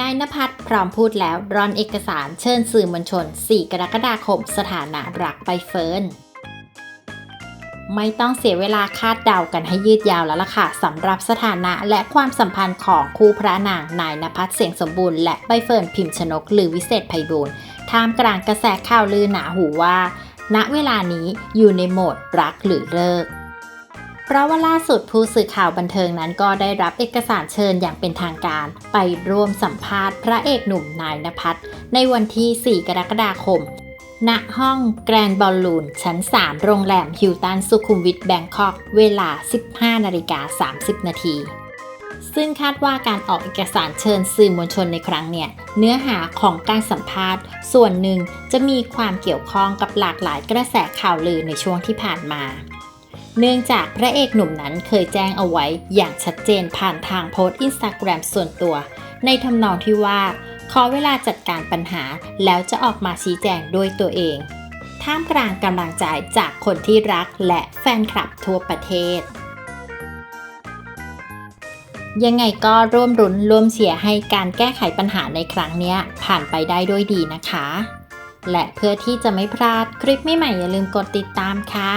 นายนภัสพร้อมพูดแล้วร่อนเอกสารเชิญสื่อมวลชน 4 กรกฎาคม สถานะรักใบเฟิร์นไม่ต้องเสียเวลาคาดเดากันให้ยืดยาวแล้วล่ะค่ะสำหรับสถานะและความสัมพันธ์ของคู่พระนางนายนภัสเสียงสมบูรณ์และใบเฟิร์นพิมพ์ชนกหรือวิเศษไพบูลท่ามกลางกระแสข่าวลือหนาหูว่า ณเวลานี้อยู่ในโหมดรักหรือเลิก เพราะว่าล่าสุดผู้สื่อข่าวบันเทิงนั้นก็ได้รับเอกสารเชิญอย่างเป็นทางการ ไปร่วมสัมภาษณ์พระเอกหนุ่มนายนภัสในวันที่ 4 กรกฎาคม ณ ห้องแกรนด์บอลลูน ชั้น 3 โรงแรมฮิลตันสุขุมวิทแบงคอก เวลา 15 นาฬิกา 30 นาทีซึ่งคาดว่าการออกเอกสารเชิญสื่อมวลชนในครั้งเนี่ย เนื้อหาของการสัมภาษณ์ ส่วนหนึ่งจะมีความเกี่ยวข้องกับหลากหลายกระแสข่าวลือในช่วงที่ผ่านมา เนื่องจากพระเอกหนุ่มนั้นเคยแจ้งเอาไว้อย่างชัดเจนผ่านทางโพสต์อินสตาแกรมส่วนตัว ในทำนองที่ว่า ขอเวลาจัดการปัญหาแล้วจะออกมาชี้แจงด้วยตัวเอง ท่ามกลางกำลังใจจากคนที่รักและแฟนคลับทั่วประเทศ ยังไงก็ร่วมรุนร่วมเชียให้การแก้ไขปัญหาในครั้งนี้ผ่านไปได้ด้วยดีนะคะ และเพื่อที่จะไม่พลาดคลิปใหม่ๆอย่าลืมกดติดตามค่ะ